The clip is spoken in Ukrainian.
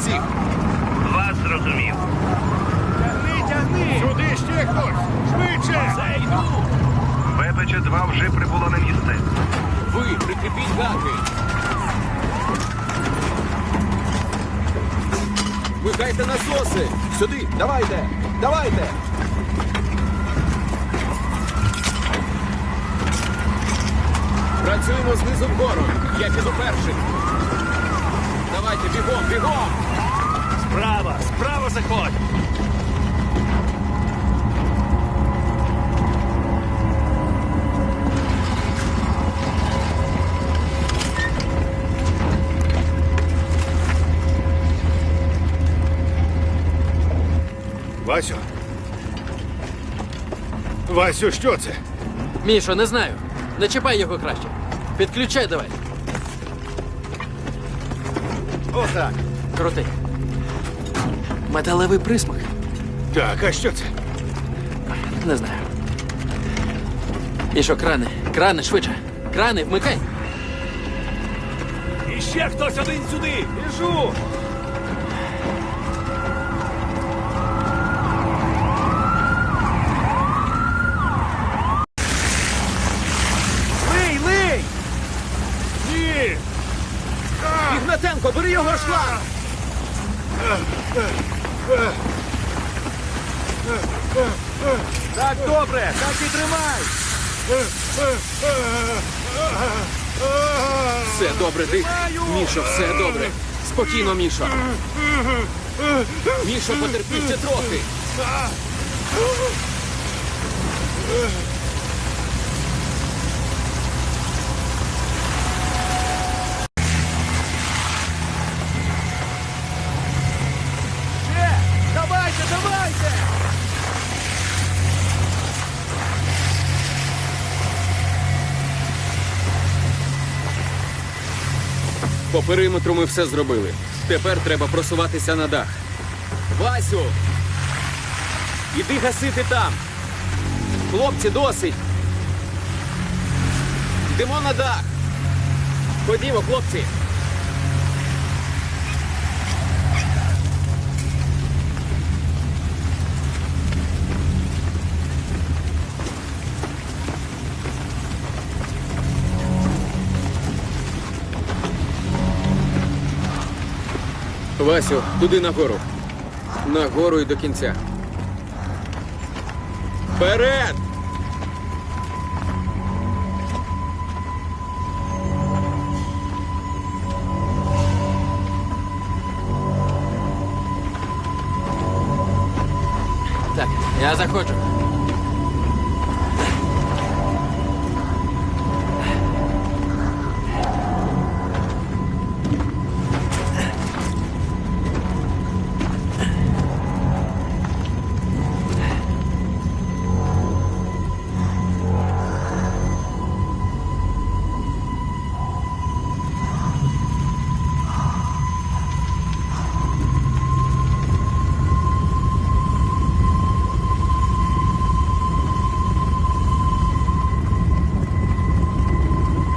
всіх. Вас зрозумів. Тягни, тягни! Сюди ще хтось! Швидше! Це йду! ВПЧ-2 вже прибула на місце. Ви прикріпіть гаки. Вмикайте насоси. Сюди, давайте, давайте. Працюємо знизу вгору. Я піду перший. Давайте, бігом, бігом. Справа, справа заходь! Васю. Васю, що це? Мішо, не знаю. Не чіпай його краще. Підключай давай. Отак. Крути. Металевий присмак. Так, а що це? Не знаю. Мішо, крани. Крани, швидше. Крани, вмикай. І ще хтось один сюди! Біжу! Ігнатенко, бери його шланг. Так добре, так і тримай! Все добре, дих. Мішо, все добре. Спокійно, Мішо. Мішо, потерпіть ще трохи. По периметру ми все зробили. Тепер треба просуватися на дах. Васю! Іди гасити там. Хлопці, досить. Йдемо на дах. Ходімо, хлопці. Васю, туди нагору. Нагору і до кінця. Вперед! Так, я заходжу.